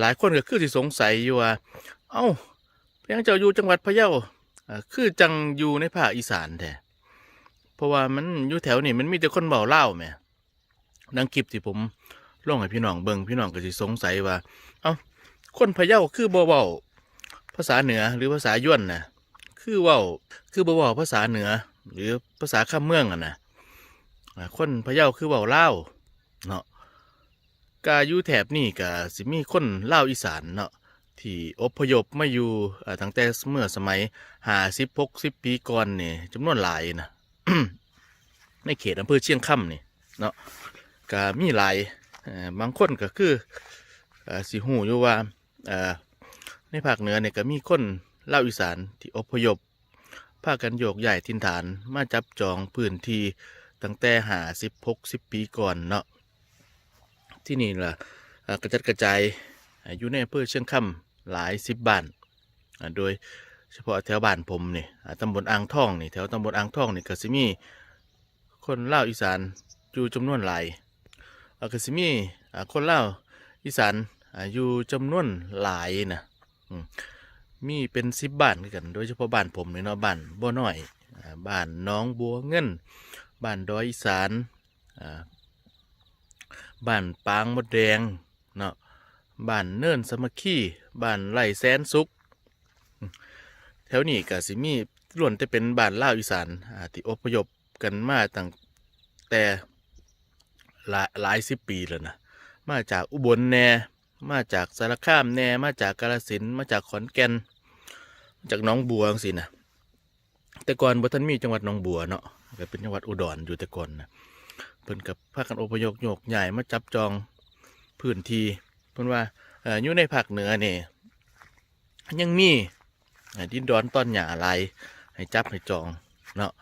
หลายคนก็คือสิสงสัยอยู่ว่าเอ้าเพียงเจ้าอยู่จังหวัดพะเยาคือจังอยู่ในภาคอีสานแท้เพราะว่ามันอยู่แถวนี้มันมีแต่คนเบาเล่าแม่ดังคลิปที่ผมลงให้พี่น้องเบิ่งพี่น้องก็สิสงสัยว่า เอ้าคนพะเยาคือบ่เว้าภาษาเหนือหรือภาษายวนน่ะคือเว้าคือบ่เว้าภาษาเหนือ หรือภาษาข้ามเมืองอะนะคนพะเยาคือเว้าลาเนาะ กาอยู่แถบนี่ก็สิมีคนเลาวอีสานเนาะที่อพยพมาอยู่เอ่อตั้งแต่เมื่อสมัยหาสิบหกสิบปีก่อนนี่จำนวนหลายนะ ในเขตอำเภอเชียงคำนี่เนาะก็มีหลายเอ่อบางคนก็คือเอ่อสิหูอยู่ว่าเอ่อในภาคเหนือเนี่ยก็มีคนเล่าวอีสานที่อพยพ พากันโยกใหญ่ทินฐานมาจับจองพื้นที่ตั้งแต่หาสิบหกสิบปีก่อนเนาะ ที่นี่ล่ะเอ่อกระจัดกระจายอยู่ในอำเภอเชียงคำหลายสิบบ้านโดยเฉพาะแถวบ้านผมนี่ตำบลอ่างทองนี่แถวตำบลอ่างทองนี่ก็สิมีคนเล่าอีสานอยู่จำนวนหลายก็สิมีอ่าคนเล่าอีสานอยู่จำนวนหลายนะมีเป็นสิบบ้านกัน โดยเฉพาะบ้านผมนี่เนาะบ้านบ่อน้อยบ้านน้องบัวเงินบ้านดอยอีสาน บ้านปางมดแดงเนาะบ้านเนินสมัคคีบ้านไร่แสนสุขแถวนี้ก็สิมีล้วนแต่เป็นบ้านล่าอีสานที่อพยพกันมาตั้งแต่หลายหลายสิบปีแล้วนะมาจากอุบลแน่มาจากสารคามแน่มาจากกาฬสินมาจากขอนแก่นมาจากน้องบัวจังสินะแต่ก่อนบ่ทันมีจังหวัดน้องบัวเนาะก็เป็นจังหวัดอุดรอยู่แต่ก่อนนะ เพิ่นกับพาคกันอพยพโยกใหญ่มาจับจองพื้นที่เพิ่นว่าอ่ออยู่ในภาคเหนือนี่ยังมีดินดอนต้นหญ้าลายให้จับให้จองเนาะ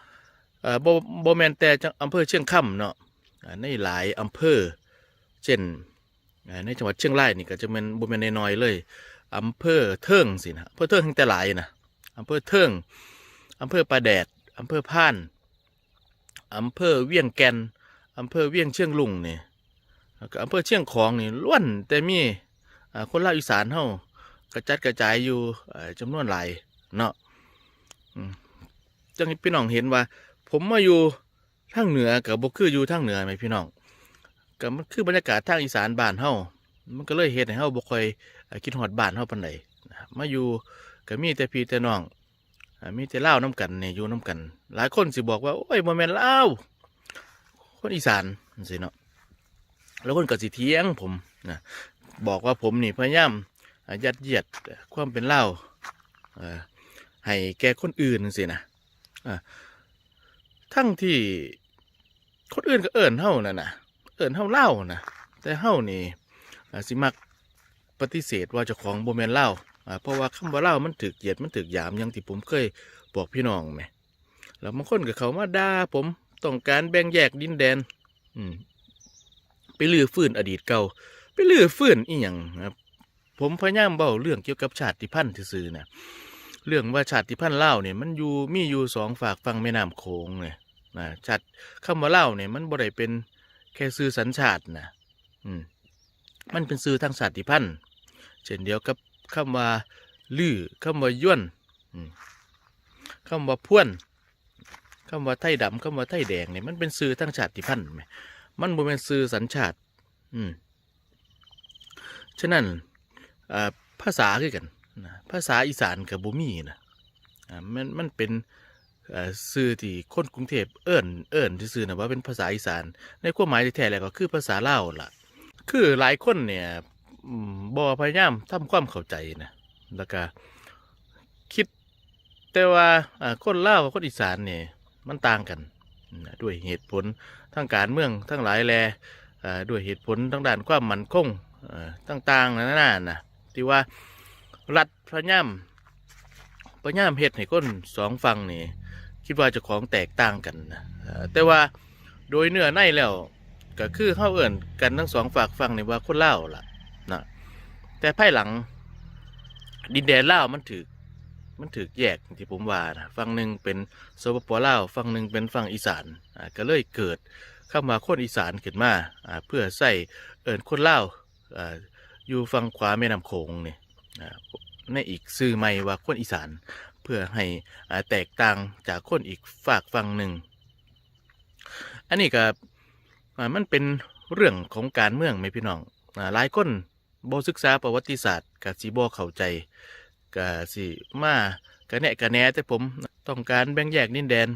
เอ่อบ่บ่แมนแต่อำเภอเชียงคำเนาะในหลายอำเภอเช่นในจังหวัดเชียงรายนี่ก็จะแม่นบ่แม่นน้อยเลยอำเภอเทิงสินะอำเภอเทิงแห่งแต่หลายนะอำเภอเทิงอำเภอปลาแดดอำเภอพ่านอำเภอเวียงแก่น อำเภอเวียงเชียงลุงนี่แล้วก็อำเภอเชียงของนี่ล้วนแต่มีคนลาวอีสานเฮากระจัดกระจายอยู่อ่าจำนวนหลายเนาะจังพี่น้องเห็นว่า ผมมาอยู่ทางเหนือกับบ่คืออยู่ทางเหนือไหมพี่น้องก็มันคือบรรยากาศทางอีสานบ้านเฮามันก็เลยเฮ็ดให้เฮาบ่ค่อยคิดฮอดบ้านเฮาปานใดนมาอยู่ก็มีแต่พี่แต่น้องมีแต่เล่าน้กันเนี่ยอยู่น้กัน หลายคนสิบอกว่าโอ้ยบ่แม่นลา คนอีสานจังซี่เนาะแล้วคนก็สิเทียงผมนะบอกว่าผมนี่พยายามยัดเยียดความเป็นเล่าให้แกคนอื่นสินะอ่าทั้งที่คนอื่นก็เอิญเฮานั่นนะเอิญเฮาเล่านะแต่เฮานี่สิมักปฏิเสธว่าเจ้าของโบแมนเล่าอ่าเพราะว่าคำว่าเล่ามันถึกเหยียดมันถึกหยามอย่างที่ผมเคยบอกพี่น้องไหมแล้วบางคนก็เขามาด่าผม ต้องการแบ่งแยกดินแดน อืมไปลือฟื้นอดีตเก่า ไปลือฟื้นอีหยังนะครับ ผมพยายามเบาเรื่องเกี่ยวกับชาติพันธุ์ซื่อๆนะเรื่องว่าชาติพันธุ์เล่าวเนี่ยมันอยู่มีอยู่สองฝากฟังแม่น้ำโขงเนี่ยนะชาติคำว่าเล่าวเนี่ยมันบ่ได้เป็นแค่ซื้อสัญชาตินะอืมมันเป็นซื้อทางชาติพันธุ์เช่นเดียวกับคำว่าลือคำว่าย้วนอืมคำว่าพ่วน คำว่าไทยดำคำว่าไทยแดงเนี่ยมันเป็นซื้อทางชาติพันธุ์ไหมมันบ่แม่นสื่อสัญชาติ อืมฉะนั้นภาษาคือกันนะภาษาอีสานกับบ่มีนะอ่ามันมันเป็นสื่อที่คนกรุงเทพเอิ้นเอิ้นซื่อนะว่าเป็นภาษาอีสาน ในความหมายที่แท้แล้วก็คือภาษาเล่าล่ะ คือหลายคนเนี่ยบ่พยายามทำความเข้าใจนะแล้วก็คิดแต่ว่าคนเล่ากับคนอีสานเนี่ย มันต่างกันด้วยเหตุผลทางการเมืองทั้งหลายแลด้วยเหตุผลทางด้านความมั่นคงต่างๆนั่นน่ะนะที่ว่ารัฐพยายามพยายามเฮ็ดให้คนสองฝั่งนี่คิดว่าจะของแตกต่างกันนะแต่ว่าโดยเนื้อในแล้วก็คือเข้าเอิ่นกันทั้งสองฝากฝั่งนี่ว่าคนเล่าล่ะนะแต่ภายหลังดินแดนเล่ามันถือ มันถือแยกที่ผมว่านะฝั่งหนึ่งเป็นสปปลาวฝั่งหนึ่งเป็นฝั่งอีสานอ่าก็เลยเกิดเข้ามาคนอีสานขึ้นมาอ่าเพื่อใส่เอิญคนลาวอ่าอยู่ฝั่งขวาแม่น้ำโขงนี่อ่าในอีกซื่อใหม่ว่าคนอีสาน เพื่อให้อ่าแตกต่างจากคนอีกฝากฝั่งหนึ่งอันนี้ก็มันเป็นเรื่องของการเมืองไหมพี่น้องหลายคนบ่ศึกษาประวัติศาสตร์กับสีบ่เข้าใจ ก็สิมากระแนะกระแหนแต่ผมต้องการแบ่งแยกดินแดน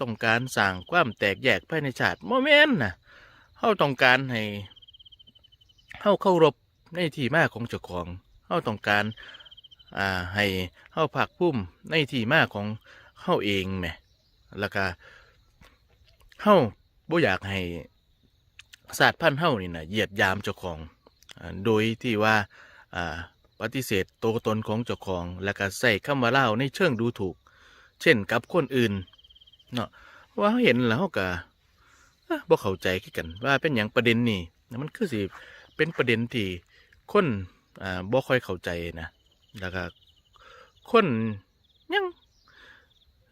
ต้องการสร้างความแตกแยกภายในชาติโมเมนต์นะเฮาต้องการให้เฮาเคารพในที่มาของเจ้าของเฮาต้องการอ่าให้เฮาภาคภูมิในที่มาของเฮาเองแหมแล้วก็เฮาบ่อยากให้ศาสตร์พันธุ์เฮานี่นะเหยียดยามเจ้าของ โดยที่ว่าอ่า ปฏิเสธตัวตนของเจ้าของแล้วก็ใส่คำว่าเล่าในเชิงดูถูก เช่นกับคนอื่นเนาะว่าเขาเห็นแล้วเขาก็เอ้อบ่เข้าใจกันว่าเป็นอย่างประเด็นนี่มันคือสิเป็นประเด็นที่คนอ่าบ่ค่อยเข้าใจนะแล้วก็คนยัง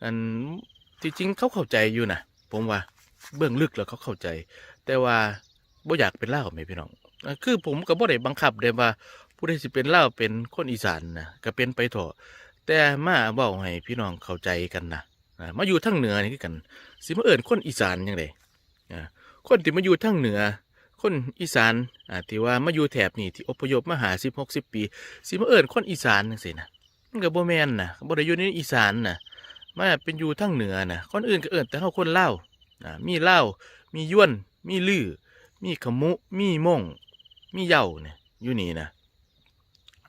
อันที่จริงเขาเข้าใจอยู่นะผมว่าเบื้องลึกแล้วเขาเข้าใจ แต่ว่าบ่อยากเป็นเล่าไหมพี่น้องคือผมก็บ่ได้บังคับเลยว่า ผู้ใดสิเป็นเล่าเป็นคนอีสานนะก็เป็นไปเถอะแต่มาเว้าให้พี่น้องเข้าใจกันนะมาอยู่ทั้งเหนือนี่กัน สิมาเอิ้นคนอีสานยังไงคนที่มาอยู่ทั้งเหนือ คนอีสานอ่าที่ว่ามาอยู่แถบนี่ที่อพยพมาหาสิบหกสิบปี สิมาเอิ้นคนอีสานจังซี่นะมันก็บ่แมนนะบ่ได้อยู่ในอีสานนะมาเป็นอยู่ทั้งเหนือนะคนอื่นก็เอิ้นแต่เฮาคนเล่ามีลามียวนมีลือมีขมุ มีม่งมีเย้าเนี่ยอยู่นี่นะ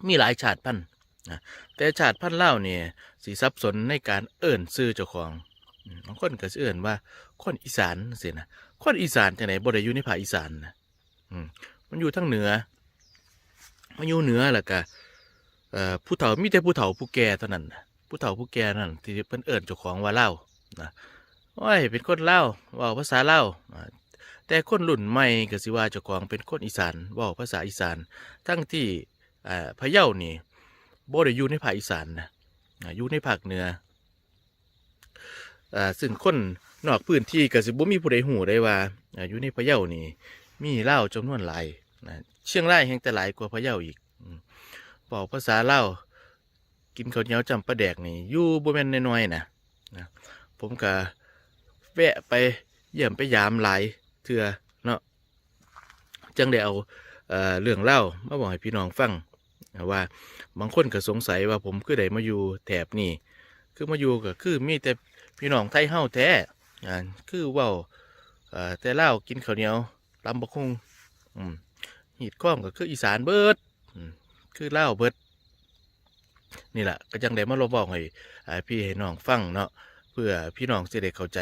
มีหลายชาติพันธุ์นะแต่ชาติพันธุ์เล่าเนี่ยสีสับสนในการเอิ่นซื้อเจ้าของบางคนก็เอิ่นว่าคนอีสานสินะคนอีสานจังไหนบ่ได้อยู่ในภาคอีสานนะมันอยู่ทั้งเหนือ มันอยู่เหนือแล้วก็ผู้เฒ่ามีแต่ผู้เฒ่าผู้แก่เท่านั้นนะผู้เฒ่าผู้แก่นั่นที่เพิ่นเอิ่นเจ้าของว่าเล่านะโอ้ยเป็นคนเล่าว่าภาษาเล่าแต่คนรุ่นใหม่ก็สิว่าเจ้าของเป็นคนอีสานว่าภาษาอีสาน ทั้งที่ อ่าพะเยานี่บ่ได้อยู่ในภาคอีสานนะอยู่ในภาคเหนืออ่าซึ่งคนนอกพื้นที่ก็สิบ่มีผู้ใดหูได้ว่าอยู่ในพะเยานี่ มีเล่าวจำนวนหลายนะเชียงรายแห่งแต่หลายกว่าพะเยาอีกบอกภาษาเล่ากินข้าวเหนียวจำปลาแดกนี่อยู่บ่แม่นน้อยๆนะนะผมก็แวะไปเยี่ยมไปยามหลายเทื่อเนาะจังได้เอาเเรื่องเล่ามาบอกให้พี่น้องฟัง ว่าบางคนก็สงสัยว่าผมคือได้มาอยู่แถบนี่คือมาอยู่ก็คือมีแต่พี่น้องไทยเฮาแท้อ่าคือว่าเอ่อแต่เล่ากินข้าวเหนียวลำบะคุงหีดข้องก็คืออีสานเบิดคือเล่าเบิดนี่แหละก็จังได้มาลองบอกให้พี่ให้น้องฟังเนาะเพื่อพี่น้องจะได้เข้าใจ